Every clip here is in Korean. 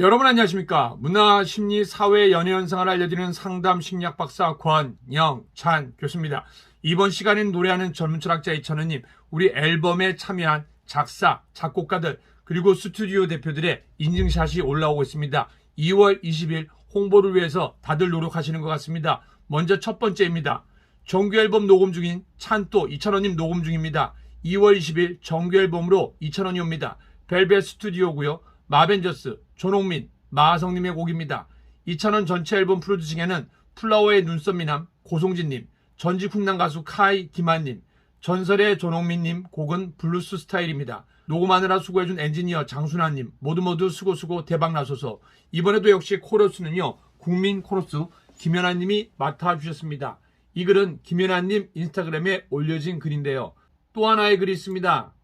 여러분 안녕하십니까? 문화, 심리, 사회, 연애 현상을 알려드리는 상담 심리학 박사 권영찬 교수입니다. 이번 시간엔 노래하는 젊은 철학자 이찬원님, 우리 앨범에 참여한 작사, 작곡가들, 그리고 스튜디오 대표들의 인증샷이 올라오고 있습니다. 2월 20일 홍보를 위해서 다들 노력하시는 것 같습니다. 먼저 첫 번째입니다. 정규 앨범 녹음 중인 찬또 이찬원님 녹음 중입니다. 2월 20일 정규 앨범으로 이찬원이 옵니다. 벨벳 스튜디오고요. 마벤저스, 조농민, 마하성님의 곡입니다. 이찬원 전체 앨범 프로듀싱에는 플라워의 눈썹 미남 고송진님, 전직 훈남 가수 카이 김한님, 전설의 조농민님 곡은 블루스 스타일입니다. 녹음하느라 수고해준 엔지니어 장순환님 모두 모두 수고 수고 대박 나소서 이번에도 역시 코러스는요 국민 코러스 김연아님이 맡아주셨습니다. 이 글은 김연아님 인스타그램에 올려진 글인데요. 또 하나의 글이 있습니다.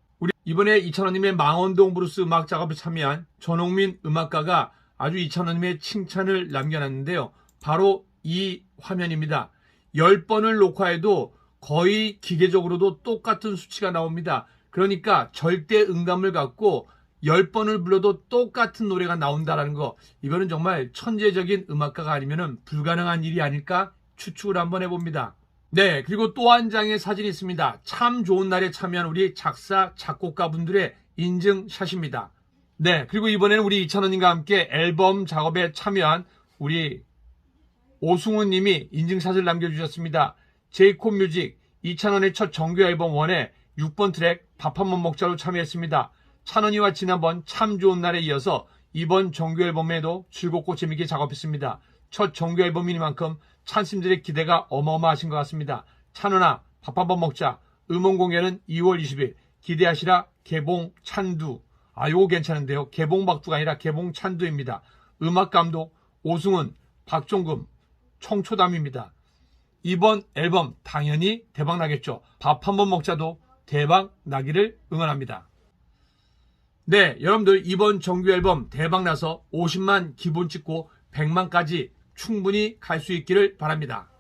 이번에 이찬원님의 망원동 브루스 음악 작업에 참여한 전홍민 음악가가 아주 이찬원님의 칭찬을 남겨놨는데요. 바로 이 화면입니다. 10번을 녹화해도 거의 기계적으로도 똑같은 수치가 나옵니다. 그러니까 절대 음감을 갖고 10번을 불러도 똑같은 노래가 나온다라는 거. 이거는 정말 천재적인 음악가가 아니면 불가능한 일이 아닐까 추측을 한번 해봅니다. 네, 그리고 또 한 장의 사진이 있습니다. 참 좋은 날에 참여한 우리 작사, 작곡가분들의 인증샷입니다. 네, 그리고 이번에는 우리 이찬원님과 함께 앨범 작업에 참여한 우리 오승훈 님이 인증샷을 남겨주셨습니다. 제이콥 뮤직 이찬원의 첫 정규 앨범 1에 6번 트랙 밥 한 번 먹자로 참여했습니다. 찬원이와 지난번 참 좋은 날에 이어서 이번 정규 앨범에도 즐겁고 재밌게 작업했습니다. 첫 정규 앨범이니만큼 찬심들의 기대가 어마어마하신 것 같습니다. 찬원아 밥한 번 먹자. 음원 공연은 2월 20일 기대하시라 개봉 찬두. 아 요거 괜찮은데요. 개봉 박두가 아니라 개봉 찬두입니다. 음악 감독 오승훈, 박종금, 청초담입니다. 이번 앨범 당연히 대박 나겠죠. 밥 한 번 먹자도 대박 나기를 응원합니다. 네, 여러분들 이번 정규 앨범 대박 나서 50만 기본 찍고 100만까지 충분히 갈 수 있기를 바랍니다.